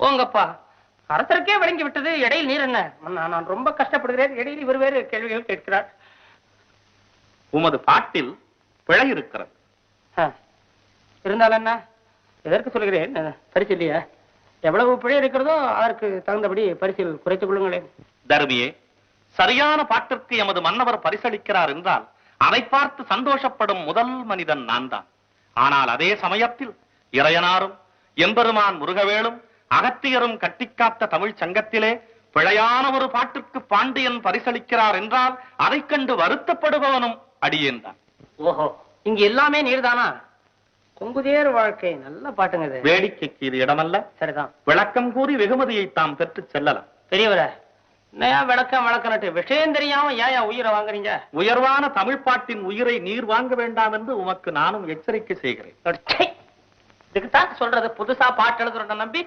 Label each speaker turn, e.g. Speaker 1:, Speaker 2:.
Speaker 1: போங்கப்பா. அரசருக்கே வழங்கி விட்டது இடையில் நீர் என்ன? நான் ரொம்ப கஷ்டப்படுகிறேன். இடையில் இவர் வேறு கேள்விகள் கேட்கிறார்.
Speaker 2: உமது பாட்டில் பிழை இருக்கிறது.
Speaker 1: இருந்தாலும் என்ன? எதற்கு சொல்கிறேன்? பரிசு இல்லையா எவ்வளவு பிழை இருக்கிறதோ அதற்கு தகுந்தபடி பரிசில் குறைத்துக் கொள்ளுங்களேன்.
Speaker 2: தருமியே சரியான பாட்டிற்கு எமது மன்னவர் பரிசளிக்கிறார் என்றால் அதை பார்த்து சந்தோஷப்படும் முதல் மனிதன் நான் தான் ஆனால் அதே சமயத்தில் இறையனாரும் எம்பெருமான் முருகவேளும் அகத்தியரும் கட்டிக்காத்த தமிழ்ச் சங்கத்திலே பிழையான ஒரு பாட்டிற்கு பாண்டியன் பரிசளிக்கிறார் என்றால் அதைக் கண்டு வருத்தப்படுபவனும் அடியேன் தான்.
Speaker 1: ஓஹோ இங்க எல்லாமே நீர்தானா? கொங்குதேர் வாழ்க்கை நல்ல பாட்டுங்க
Speaker 2: வேடிக்கைக்கு இது இடமல்ல.
Speaker 1: சரிதான்.
Speaker 2: விளக்கம் கூறி வெகுமதியை தாம் பெற்றுச் செல்லலாம்.
Speaker 1: என்னையா விளக்கம் விளக்கணட்டு விஷயம் தெரியாம ஏன் உயிரை வாங்குறீங்க?
Speaker 2: உயர்வான தமிழ் பாட்டின் உயிரை நீர் வாங்க வேண்டாம் என்று உமக்கு நானும் எச்சரிக்கை செய்கிறேன்.
Speaker 1: இதுக்கு தான் சொல்றது புதுசா பாட்டு எழுதுறத நம்பி